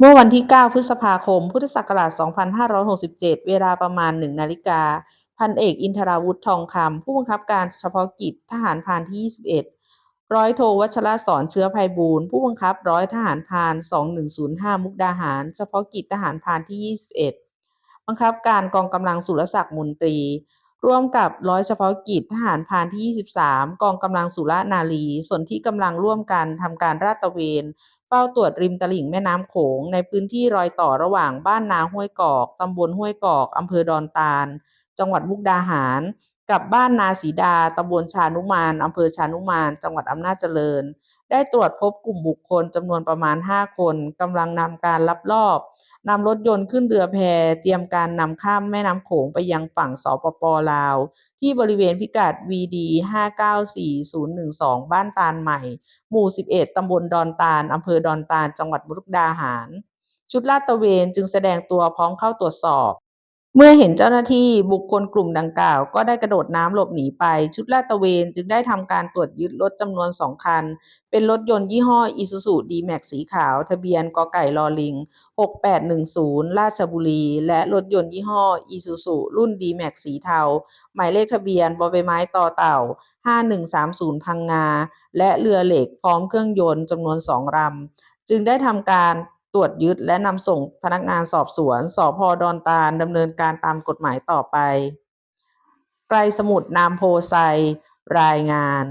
เมื่อวันที่ 9 พฤษภาคม พุทธศักราช 2567 เวลาประมาณ 1 นาฬิกา พันเอกอินทราวุธทองคำ ผู้บังคับการเฉพาะกิจทหารพานที่ 21 ร้อยโทวัชรศรเชื้อไพบูลย์ผู้บังคับร้อยทหารพาน 2105 มุกดาหาร เฉพาะกิจทหารพานที่ 21 บังคับการกองกำลังสุรศักดิ์มนตรี ร่วมกับร้อยเฉพาะกิจทหารพรานที่ 23 กองกำลังสุรนารี ส่วนที่กำลังร่วมกันทำการราดตระเวน เฝ้าตรวจริมตลิ่งแม่น้ำโขง ในพื้นที่รอยต่อระหว่างบ้านนาห้วยกอกตำบลห้วยกอกอำเภอดอนตาล จังหวัดมุกดาหาร กับบ้านนาสีดาตำบลชานุมานอำเภอชานุมาน จังหวัดอำนาจเจริญ ได้ตรวจพบกลุ่มบุคคลจำนวนประมาณ 5 คนกำลังนำการลับลอบ นำรถยนต์ขึ้นเรือแพเตรียมการนำข้ามแม่น้ำโขงไปยังฝั่งสปปลาว ที่บริเวณพิกัด VD 594012 บ้านตาลใหม่ หมู่ 11 ตำบลดอนตาลอำเภอดอนตาล จังหวัดมุกดาหาร ชุดลาดตระเวนจึงแสดงตัวพร้อมเข้าตรวจสอบ เมื่อเห็นเจ้าหน้าที่บุคคลกลุ่มดังกล่าว ก็ได้กระโดดน้ำหลบหนีไป ชุดลาดตระเวนจึงได้ทำการตรวจยึดรถจำนวนสองคัน เป็นรถยนต์ยี่ห้ออ Isuzu D-Max สีขาว ทะเบียนกไก่ลอลิง 6810 ราชบุรี และรถยนต์ยี่ห้ออ Isuzu รุ่น D-Max สีเทา หมายเลขทะเบียนบอใบไม้ต่อเต่า 5130 พังงา และเรือเหล็กพร้อมเครื่องยนต์จำนวนสองลำจึงได้ทำการ ตรวจยึดและนำส่งพนักงานสอบสวนสพดอนตาลดำเนินการตามกฎหมายต่อไป ไกรสมุทรนามโพไซรายงาน